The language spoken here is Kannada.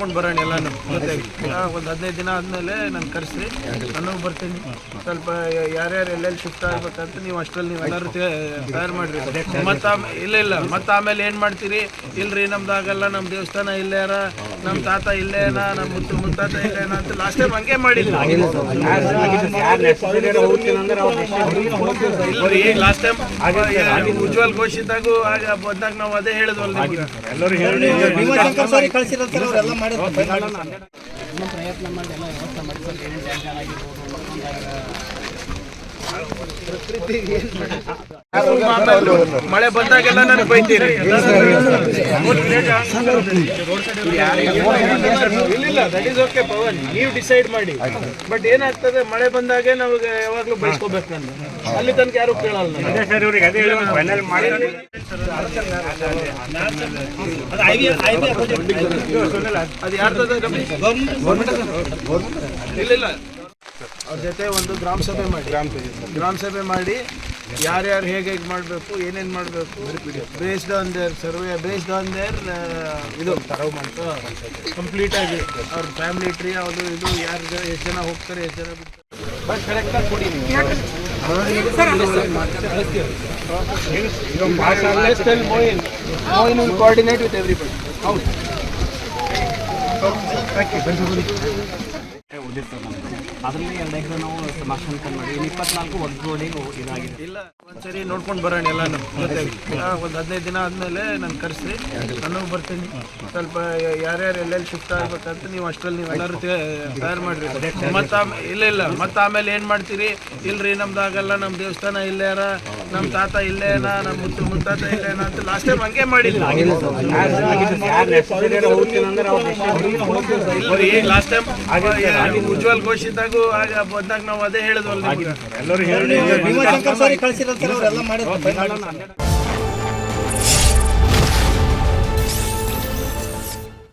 ನೋಡ್ಕೊಂಡು ಬರೋಣ ಎಲ್ಲನೂ. ಜೊತೆಗೆ ಒಂದು ಹದಿನೈದು ದಿನ ಆದಮೇಲೆ ನಾನು ಕರೆಸ್ರಿ ನಾನು ಬರ್ತೀನಿ. ಸ್ವಲ್ಪ ಯಾರ್ಯಾರು ಎಲ್ಲೆಲ್ಲಿ ಶಿಫ್ಟ್ ಆಗ್ಬೇಕಂತ ನೀವು ಅಷ್ಟರಲ್ಲಿ ನೀವು ಎಲ್ಲರೂ ತಯಾರು ಮಾಡಿರಿ. ಮತ್ತು ಇಲ್ಲ ಇಲ್ಲ. ಮತ್ತು ಆಮೇಲೆ ಏನು ಮಾಡ್ತೀರಿ? ಇಲ್ರಿ ನಮ್ದು ಆಗಲ್ಲ ನಮ್ಮ ದೇವಸ್ಥಾನ ಇಲ್ಲೇರ ನಮ್ಮ ತಾತ ಇಲ್ಲೇನ ನಮ್ಮ ಮುತ್ತು ಮುತ್ತಾತ ಇಲ್ಲೇನ ಅಂತ ಲಾಸ್ಟ್ ಟೈಮ್ ಹಂಗೆ ಮಾಡಿಲ್ಲ ಇಲ್ರಿ ಲಾಸ್ಟ್ ಟೈಮ್ ಉಜ್ವಲ್ ಘೋಷಿತಾಗೂ ಆಗ ಬಂದಾಗ ನಾವು ಅದೇ ಹೇಳಿದ್ವಲ್ಲ ಭೀಮಾಶಂಕರ್ ಸರಿ ಕಳ್ಸಿರಂತಾರೆ ಅವರೆಲ್ಲ ಮಾಡಿರ್ತಾರೆ ಮಳೆ ಬಂದಾಗೆಲ್ಲ ನನಗೆ ಬೈತೀರಿ ಇಲ್ಲ ದಟ್ ಈಸ್ ಓಕೆ ಪವನ್. ನೀವು ಡಿಸೈಡ್ ಮಾಡಿ. ಬಟ್ ಏನಾಗ್ತದೆ ಮಳೆ ಬಂದಾಗೆ ನಮಗೆ ಯಾವಾಗ್ಲೂ ಬೈಸ್ಕೋಬೇಕು ನಾನು. ಅಲ್ಲಿ ತನಕ ಯಾರು ಕೇಳಲ್ಲ ನಾನು. ಅದು ಇಲ್ಲ ಇಲ್ಲ ಅವ್ರ ಜೊತೆ ಒಂದು ಗ್ರಾಮ ಸಭೆ ಮಾಡಿ. ಗ್ರಾಮ ಸಭೆ ಮಾಡಿ. ಯಾರ್ಯಾರು ಹೇಗೆ ಹೇಗೆ ಮಾಡಬೇಕು ಏನೇನು ಮಾಡಬೇಕು based on their survey based on their ಇದು. ಕಂಪ್ಲೀಟ್ ಆಗಿ ಅವ್ರ ಫ್ಯಾಮಿಲಿ ಟ್ರೀ ಅದು ಇದು ಯಾರು ಎಷ್ಟು ಜನ ಹೋಗ್ತಾರೆ ಎಷ್ಟು ಜನ ಬಿಡ್ತಾರೆ. ಬಟ್ ಕರೆಕ್ಟಾಗಿ ಕೊಡಿ Moin Moin will coordinate with everybody ಹೌದು. ಅದರಲ್ಲಿ ಎರಡು ಎಕರೆ ನಾವು ಸಮಾಕ್ಷಣ ಮಾಡಿ ಇನ್ನು ಇಪ್ಪತ್ನಾಲ್ಕು ಒಗ್ಗೂಡಿ ಇದಾಗಿದೆ. ಇಲ್ಲ ಒಂದ್ಸರಿ ನೋಡ್ಕೊಂಡು ಬರೋಣ ಎಲ್ಲಾನು. ಜೊತೆಗೆ ಒಂದು ಹದಿನೈದು ದಿನ ಆದಮೇಲೆ ನಾನು ಕರೆಸ್ರಿ. ನಾನು ಬರ್ತೀನಿ. ಸ್ವಲ್ಪ ಯಾರ್ಯಾರು ಎಲ್ಲೆಲ್ಲಿ ಶಿಫ್ಟ್ ಆಗ್ಬೇಕಂತ ನೀವು ಅಷ್ಟರಲ್ಲಿ ನೀವು ಎಲ್ಲರೂ ತಯಾರು ಮಾಡಿರಿ. ಮತ್ತೆ ಇಲ್ಲ ಇಲ್ಲ. ಮತ್ತೆ ಆಮೇಲೆ ಏನು ಮಾಡ್ತೀರಿ? ಇಲ್ರಿ ನಮ್ದು ಆಗಲ್ಲ ನಮ್ಮ ದೇವಸ್ಥಾನ ಇಲ್ಲೇನ ನಮ್ಮ ತಾತ ಇಲ್ಲೇನ ನಮ್ಮ ಮುತ್ತು ಮುತ್ತಾತ ಇಲ್ಲೇನ ಅಂತ ಲಾಸ್ಟ್ ಟೈಮ್ ಹಂಗೆ ಮಾಡಿಲ್ಲ ಇಲ್ರಿ ಲಾಸ್ಟ್ ಟೈಮ್ ಉಜ್ವಲ್ ಘೋಷಿತಾಗೂ ಆಗ ಬಂದಾಗ ನಾವು ಅದೇ ಹೇಳಿದ್ವಲ್ಲ ನಿಮ್ಗೆ